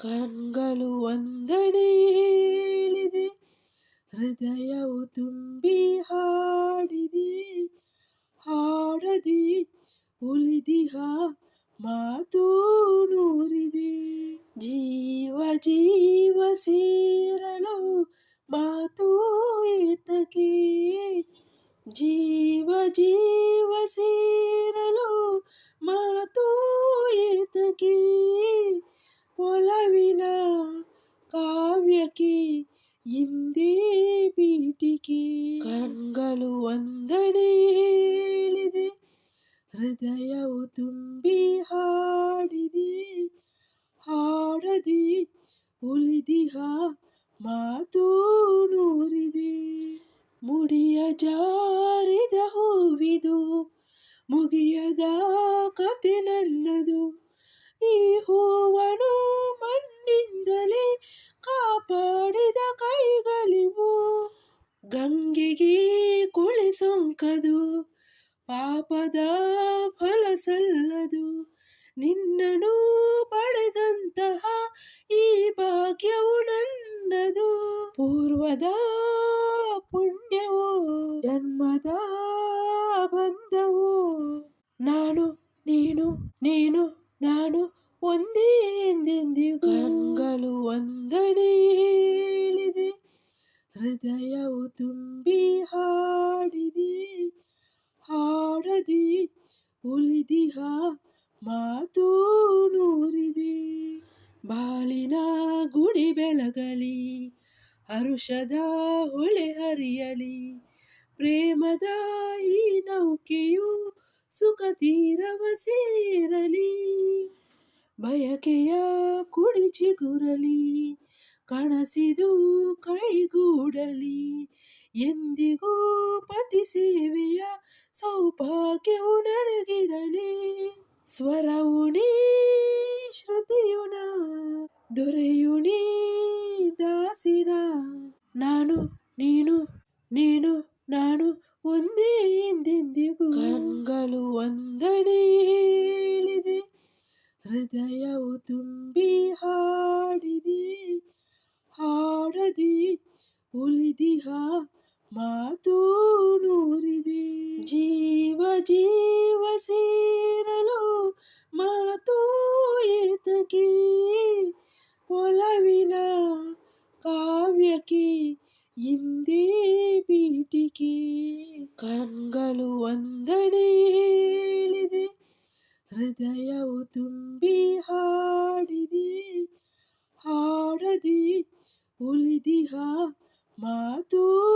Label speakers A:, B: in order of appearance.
A: ಕಣ್ಗಳು ಒಂದಡೆ ಹೇಳಿದೆ, ಹೃದಯವು ತುಂಬಿ ಹಾಡಿದೆ. ಹಾಡದೆ ಉಳಿದಿಹ ಮಾತು ನೂರಿದೆ. ಜೀವ ಜೀವ ಸೇರಲು ಮಾತು ಏತಕ್ಕೆ ಜೀವ ಜೀವ ಕಾವ್ಯಕ್ಕೆ ಹಿಂದೇ ಬೀಟಿಕೆ ಕಣ್ಗಳು ಒಂದಡೆ ಹೇಳಿದೆ. ಹೃದಯವು ತುಂಬಿ ಹಾಡಿದೆ. ಹಾಡದೆ ಉಳಿದಿಹ ಮಾತು ನೂರಿದೆ. ಮುಡಿಯ ಜಾರಿದ ಹೂವಿದು, ಮುಗಿಯದ ಕತೆ ನನ್ನದು. ಈ ಹೂವನು ಮಣ್ಣಿಂದಲೇ ಕುಳಿಸೊಂಕದು ಪಾಪದ ಫಲ ಸಲ್ಲದು. ನಿನ್ನನು ಪಡೆದಂತಹ ಈ ಭಾಗ್ಯವು ನನ್ನದು. ಪೂರ್ವದ ಪುಣ್ಯವು, ಜನ್ಮದ ಬಂಧವು. ನಾನು, ನೀನು ನೀನು, ನಾನು ಒಂದೇ ಎಂದೆಂದಿಗೂ. ಗಂಗಲು ಹೇಳಿದೆ ಹೃದಯವು ತುಂಬಿ ಹಾಡಿದಿ, ಹಾಡದಿ, ಉಳಿದಿಹ ಮಾತು ನೂರಿದೆ. ಬಾಲಿನ ಗುಡಿ ಬೆಳಗಲಿ ಹರುಷದ ಹೊಳೆ ಹರಿಯಲಿ, ಪ್ರೇಮದ ಈ ನೌಕೆಯು ಸುಖ ತೀರವ ಸೇರಲಿ. ಬಯಕೆಯ ಕುಡಿ ಚಿಗುರಲಿ ಕನಸಿದು ಕೈಗೂಡಲಿ. ಎಂದಿಗೂ ಪತಿ ಸೇವೆಯ ಸೌಭಾಗ್ಯವು ನನಗಿರಲಿ. ಸ್ವರವುಣಿ ನೀ ದೊರೆಯುಣಿ ದಾಸಿನ. ನಾನು, ನೀನು ನೀನು, ನಾನು ಒಂದೇ ಎಂದೆಂದಿಗೂ. ಕಣ್ಗಳು ಒಂದಡೆ ಹೇಳಿದೆ. ಹೃದಯವು ತುಂಬಿ ಹಾಡಿದೆ. ಹಾಡದೆ ಉಳಿದಿಹ ಮಾತು ನೂರಿದೆ. ಜೀವ ಜೀವ ಸೇರಲು ಮಾತು ಏತಕ್ಕೆ ಒಲವಿನ ಕಾವ್ಯಕ್ಕೆ ಹಿಂದೆ ಬೀಟಿಕೆ. ಕಣ್ಗಳು ಒಂದನೇ ಹೇಳಿದೆ, ಹೃದಯವು ತುಂಬಿ ಹಾಡಿದೆ ಹಾಡದೆ ಉಳಿದಿಹ ಮಾತು ನೂರಿದೆ